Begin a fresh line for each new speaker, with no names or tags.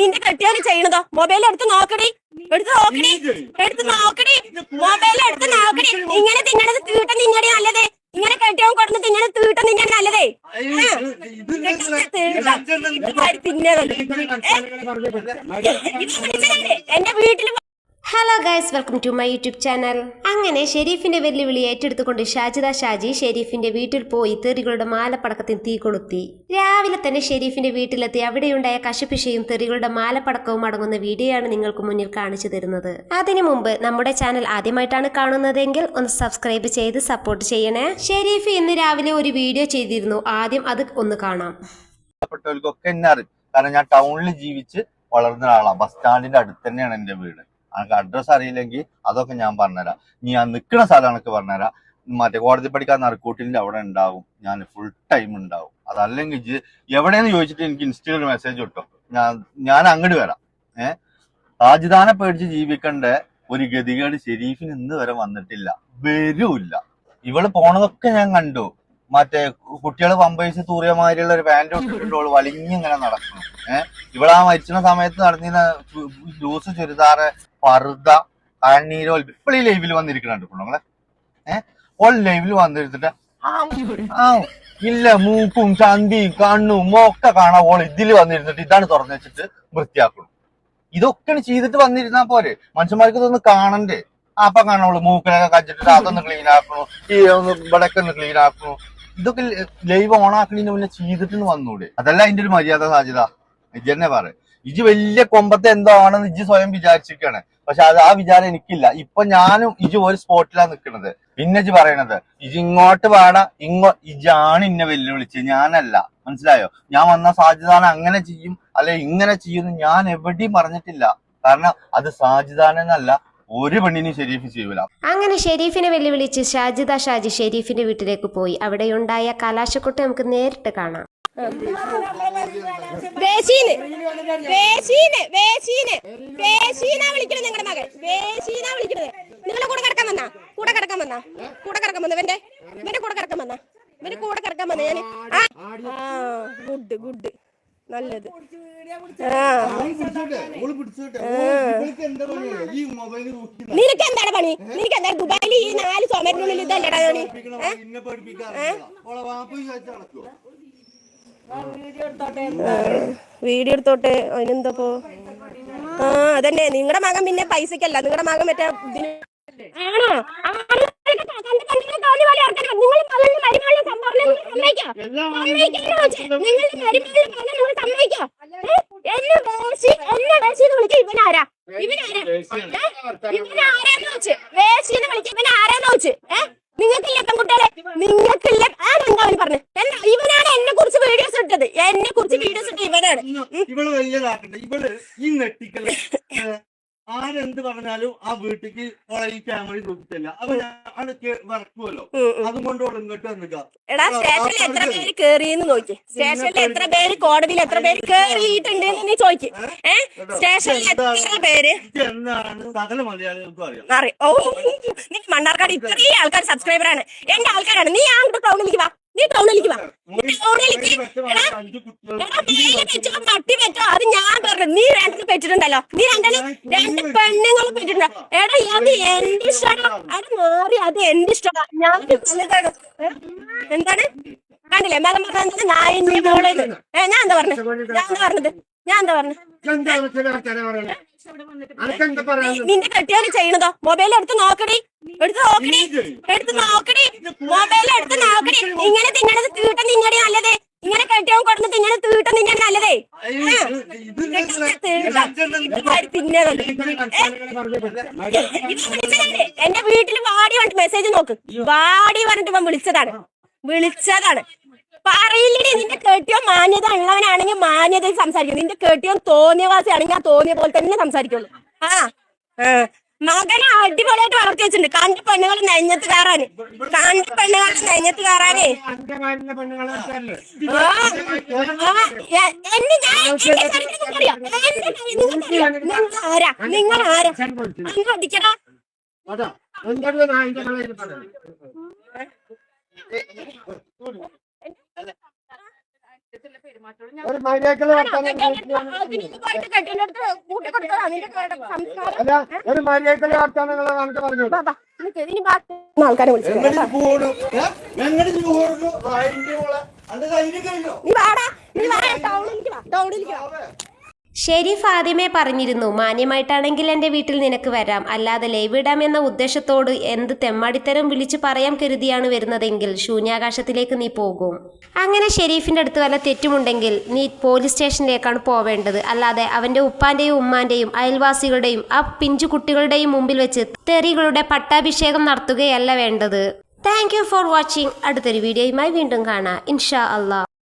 നിന്റെ കെട്ടിയാണ് ചെയ്യണതോ? മൊബൈൽ എടുത്ത് നോക്കടി. എടുത്ത് നോക്കടി. എടുത്ത് നോക്കടി. മൊബൈൽ എടുത്ത് നോക്കടി. ഇങ്ങനെ തിന്നണത് തീട്ടം തിന്നടി നല്ലത്. ഇങ്ങനെ കെട്ടിയോൻ കൊടുന്ന് തിന്നണത് തീട്ടം തിന്നണ നല്ലതേ.
തിന്നതല്ലേ
തിന്നത് എന്റെ വീട്ടിൽ
hello guys welcome to my YouTube channel അങ്ങനെ ഷെരീഫിന്റെ വെല്ലുവിളി ഏറ്റെടുത്തുകൊണ്ട് ഷാജിദ ഷാജി ഷെരീഫിന്റെ വീട്ടിൽ പോയി തെറികളുടെ മാലപ്പടക്കത്തിന് തീ കൊളുത്തി. രാവിലെ തന്നെ ഷെരീഫിന്റെ വീട്ടിലെത്തി അവിടെയുണ്ടായ കശപിശയും തെറികളുടെ മാലപ്പടക്കവും അടങ്ങുന്ന വീഡിയോ ആണ് നിങ്ങൾക്ക് മുന്നിൽ കാണിച്ചു തരുന്നത്. അതിനു മുമ്പ് നമ്മുടെ ചാനൽ ആദ്യമായിട്ടാണ് കാണുന്നതെങ്കിൽ ഒന്ന് സബ്സ്ക്രൈബ് ചെയ്ത് സപ്പോർട്ട് ചെയ്യണേ. ഷെരീഫ് ഇന്ന് രാവിലെ ഒരു വീഡിയോ ചെയ്തിരുന്നു. ആദ്യം അത് ഒന്ന് കാണാം.
കാരണം ഞാൻ ടൗണിൽ ജീവിച്ച് വളർന്ന ആളാണ് ബസ് സ്റ്റാൻഡിന്റെ അടുത്ത് തന്നെയാണ് എന്റെ വീട്. എനിക്ക് അഡ്രസ് അറിയില്ലെങ്കിൽ അതൊക്കെ ഞാൻ പറഞ്ഞുതരാം. നീ ആ നിൽക്കുന്ന സ്ഥലം പറഞ്ഞുതരാം. മറ്റേ കോടതി പഠിക്കാൻ നറുക്കൂട്ടിന്റെ അവിടെ ഉണ്ടാവും. ഞാൻ ഫുൾ ടൈം ഉണ്ടാവും. അതല്ലെങ്കിൽ എവിടെയെന്ന് ചോദിച്ചിട്ട് എനിക്ക് ഇൻസ്റ്റയിൽ ഒരു മെസ്സേജ് കിട്ടും. ഞാൻ ഞാൻ അങ്ങോട്ട് വരാം. ഏഹ് രാജധാനെ പേടിച്ച് ജീവിക്കേണ്ട ഒരു ഗതികേട് ഷെരീഫിന് ഇന്ന് വരെ വന്നിട്ടില്ല. വരൂല്ല ഇവൾ പോണതൊക്കെ ഞാൻ കണ്ടു. മറ്റേ കുട്ടികൾ തൂറിയ മാതിരിയുള്ള ഒരു പാന്റ് ഇട്ടിട്ടോൾ വലിഞ്ഞിങ്ങനെ നടക്കുന്നു. ഏഹ് ഇവളാ മരിച്ച സമയത്ത് നടന്നിരുന്ന ജ്യൂസ് ചുരിദാറ് പറുത കണ്ണീരോ ഇപ്പോൾ ഈ ലൈവിൽ വന്നിരിക്കുന്നുണ്ട് പെണ്ണുങ്ങളെ ഏഹ് ഓൾ ലൈവിൽ വന്നിരുന്നിട്ട് ആ ഇല്ല മൂക്കും ചന്തിയും കണ്ണും ഒക്കെ കാണാൻ ഓൾ ഇതിൽ വന്നിരുന്നിട്ട് ഇതാണ് തുറന്നു വെച്ചിട്ട് വൃത്തിയാക്കണം. ഇതൊക്കെയാണ് ചെയ്തിട്ട് വന്നിരുന്നാ പോരെ. മനുഷ്യന്മാർക്ക് ഇതൊന്ന് കാണണ്ടേ. അപ്പൊ കാണുള്ളൂ മൂക്കിനൊക്കെ കച്ചിട്ട് അതൊന്ന് ക്ലീൻ ആക്കണു. ഈ ഒന്ന് ഇവിടൊക്കെ ഒന്ന് ക്ലീൻ ആക്കണു. ഇതൊക്കെ ലൈവ് ഓൺ മുന്നേ ചെയ്തിട്ട് വന്നൂടെ. അതല്ല അതിന്റെ ഒരു മര്യാദ സാധ്യത. ഇത് തന്നെ പറ. ഇജ് വലിയ കൊമ്പത്തെ എന്തോ ആണെന്ന് ഇജ് സ്വയം വിചാരിച്ചിരിക്കുകയാണ്. പക്ഷെ അത് ആ വിചാരം എനിക്കില്ല. ഇപ്പൊ ഞാനും ഇജ് ഒരു സ്പോട്ടിലാണ് നിൽക്കുന്നത്. പിന്നെ ഇജ് പറയണത് ഇജ് ഇങ്ങോട്ട് വേണം ഇങ്ങോ ഇജാണ് ഇന്നെ വെല്ലുവിളിച്ച് ഞാനല്ല. മനസ്സിലായോ? ഞാൻ വന്ന സാധ്യതാന അങ്ങനെ ചെയ്യും അല്ലെ ഇങ്ങനെ ചെയ്യുമെന്ന് ഞാൻ എവിടെയും പറഞ്ഞിട്ടില്ല. കാരണം അത് സാധ്യതാനെന്നല്ല ഒരു പെണ്ണിനും ഷെരീഫ് ചെയ്യൂല.
അങ്ങനെ ഷെരീഫിനെ വെല്ലുവിളിച്ച് ഷാജിദ ഷാജി ഷെരീഫിന്റെ വീട്ടിലേക്ക് പോയി. അവിടെയുണ്ടായ കലാശക്കൊട്ട് നമുക്ക് നേരിട്ട് കാണാം.
വേശീന് വേശീന് വേശീന് വേശീന വിളിക്കണത് നിങ്ങളുടെ മകൻ. വേശീന വിളിക്കണത്. നിങ്ങളെ കൂടെ കിടക്കാൻ വന്നാ. കൂടെ കിടക്കാൻ വന്നാ. കൂടെ കിടക്കാൻ വന്ന. ഇവന്റെ ഇവന്റെ കൂടെ കിടക്കാൻ വന്നാ. ഇവന്റെ കൂടെ കിടക്കാൻ വന്ന. ഞാൻ ഗുഡ് ഗുഡ്. നല്ലത്.
എന്താ
നിനക്ക് എന്താണ് പണി? നിനക്ക് എന്താണ് ദുബായിൽ ഈ നാല് സോമറ്റിനുള്ളിൽ ഇതല്ലടാ പണി
ഇന്നെ
വീഡിയോ എടുത്തോട്ടെ? അതിനെന്തപ്പോ? ആ അതന്നെ. നിങ്ങളുടെ മകൻ പിന്നെ പൈസക്കല്ല. നിങ്ങളുടെ മകൻ മറ്റേ ഇതിന് ആണോ? ഇവനാരാ? ഇവനാരാ? ഇവനാരാന്ന് വെച്ച്. ഇവനാരാന്ന് വെച്ച്. നിങ്ങൾക്കില്ല പെൺകുട്ടികളെ? നിങ്ങൾക്കില്ല ആ എന്താ അവന് പറഞ്ഞു? എന്താ? ഇവനാണ് എന്നെ കുറിച്ച് വീഡിയോസ് ഇട്ടത് എന്നെ കുറിച്ച് വീഡിയോസ് വലിയ
ഇവൾ വലിയതാക്കണ്ട ഇവൾ ഈ നെട്ടിക്കൽ ആരെന്ത് പറഞ്ഞാലും ആ വീട്ടിക്ക് ഓളെ ഈ ഫാമിലി നോക്കിച്ചല്ല അപ്പൊ ഞാൻ വറക്കുമല്ലോ. അതുകൊണ്ട് ഓൾ ഇങ്ങോട്ട് വന്നിക്ക
എടാ സ്റ്റേഷനിൽ എത്ര പേര് കേറിയെന്ന് നോക്കി സ്റ്റേഷനിൽ എത്ര പേര് കോടതിയിൽ എത്ര പേര് കേറിയിട്ടുണ്ട് നീ ചോദിക്ക്. ഏ? സ്റ്റേഷനിൽ എത്ര പേര്?
എന്നാണ് സകല മലയാളികൾക്കും അറിയാം.
അറിയാം. ഓ നീ മണ്ണാർക്കാട് ഇത്രയും ആൾക്കാർ സബ്സ്ക്രൈബറാണ് എന്റെ ആൾക്കാരാണ്. നീ ആ ടൗണിലേക്ക് വാ. നീ ടൗണിലേക്ക് വാ. അത് ഞാൻ പറഞ്ഞു. നീ രണ്ടിന് പെറ്റിട്ടുണ്ടല്ലോ നീ രണ്ടിന് രണ്ട് പെണ്ണുങ്ങളും പെറ്റിട്ടുണ്ടോ എടാ അത് എന്റെ ഇഷ്ടമാണ് അത് മാറി അത് എന്റെ ഇഷ്ടമാണ് ഞാൻ. എന്താണ്? കണ്ടില്ലേ? മകൻ പറഞ്ഞത് മോളെ ഏ ഞാൻ എന്താ പറഞ്ഞത് ഞാൻ എന്താ പറഞ്ഞത്? ഞാൻ എന്താ
പറഞ്ഞത്?
നിന്റെ കെട്ടിയാൽ ചെയ്യണതോ? മൊബൈൽ എടുത്ത് നോക്കടി. എടുത്ത് നോക്കടി. എടുത്ത് നോക്കടി. മൊബൈൽ എടുത്ത് നോക്കടി. ഇങ്ങനെ തിന്നണത് തീട്ടം തിന്നടി നല്ലതേ. ഇങ്ങനെ കെട്ടിയോൻ കൊടുന്ന് തിന്നണത് തീട്ടം തിന്നണ നല്ലതേ. എന്റെ വീട്ടിൽ വാടി പറഞ്ഞിട്ട് മെസ്സേജ് നോക്ക്. വാടി പറഞ്ഞിട്ട് ഇവൻ വിളിച്ചതാണ്. വിളിച്ചതാണ്. പറയില്ലേ നിന്റെ കെട്ടിയോ മാന്യത ഉള്ളവനാണെങ്കിൽ മാന്യത സംസാരിക്കും. നിന്റെ കെട്ടിയോ തോന്നിയവാസിയാണെങ്കിൽ ആ തോന്നിയ പോലെ തന്നെ സംസാരിക്കുള്ളൂ. ആ. മകനെ അടിപൊളിയായിട്ട് വളർത്തി വെച്ചിട്ടുണ്ട്. കണ്ട് പെണ്ണുങ്ങൾ നെഞ്ഞത്ത് കയറാന്. കണ്ട് പെണ്ണുങ്ങൾ നെഞ്ഞത്ത് കയറാനേ. എന്നെ ഞാൻ. നിങ്ങൾ ആരാ നിങ്ങൾ ആരാ നിങ്ങൾ അടിക്കടാ
അതാ എന്താണ് നായിന്റെ കളയിൽ പറയുന്നത്
പെരുമാറ്റമുള്ളൂ ഞാൻ
ഒരു മര്യാദക്കുള്ള വർത്താനം
അതിനൊക്കെ പോയിട്ട് കെട്ടിനടുത്ത് കൂട്ടിക്കൊടുത്തതാ നിന്റെ സംസ്കാരം.
അല്ല ഒരു മര്യാദക്കുള്ള വർത്താനങ്ങൾ നമുക്ക് പറഞ്ഞു
ആൾക്കാരെ വിളിച്ചു
ഷെരീഫ് ആദ്യമേ പറഞ്ഞിരുന്നു. മാന്യമായിട്ടാണെങ്കിൽ എന്റെ വീട്ടിൽ നിനക്ക് വരാം. അല്ലാതെ ലൈവ് ഇടാം എന്ന ഉദ്ദേശത്തോട് എന്ത് തെമ്മാടിത്തരം വിളിച്ചു പറയാൻ കരുതിയാണ് വരുന്നതെങ്കിൽ ശൂന്യാകാശത്തിലേക്ക് നീ പോകും. അങ്ങനെ ഷെരീഫിന്റെ അടുത്ത് വല്ല തെറ്റുമുണ്ടെങ്കിൽ നീ പോലീസ് സ്റ്റേഷനിലേക്കാണ് പോവേണ്ടത്. അല്ലാതെ അവന്റെ ഉപ്പാന്റെയും ഉമ്മാന്റെയും അയൽവാസികളുടെയും ആ പിഞ്ചു കുട്ടികളുടെയും മുമ്പിൽ വെച്ച് തെറികളുടെ പട്ടാഭിഷേകം നടത്തുകയല്ല വേണ്ടത്. Thank you for watching. അടുത്തൊരു വീഡിയോയുമായി വീണ്ടും കാണാം. ഇൻഷാ അള്ളാഹ്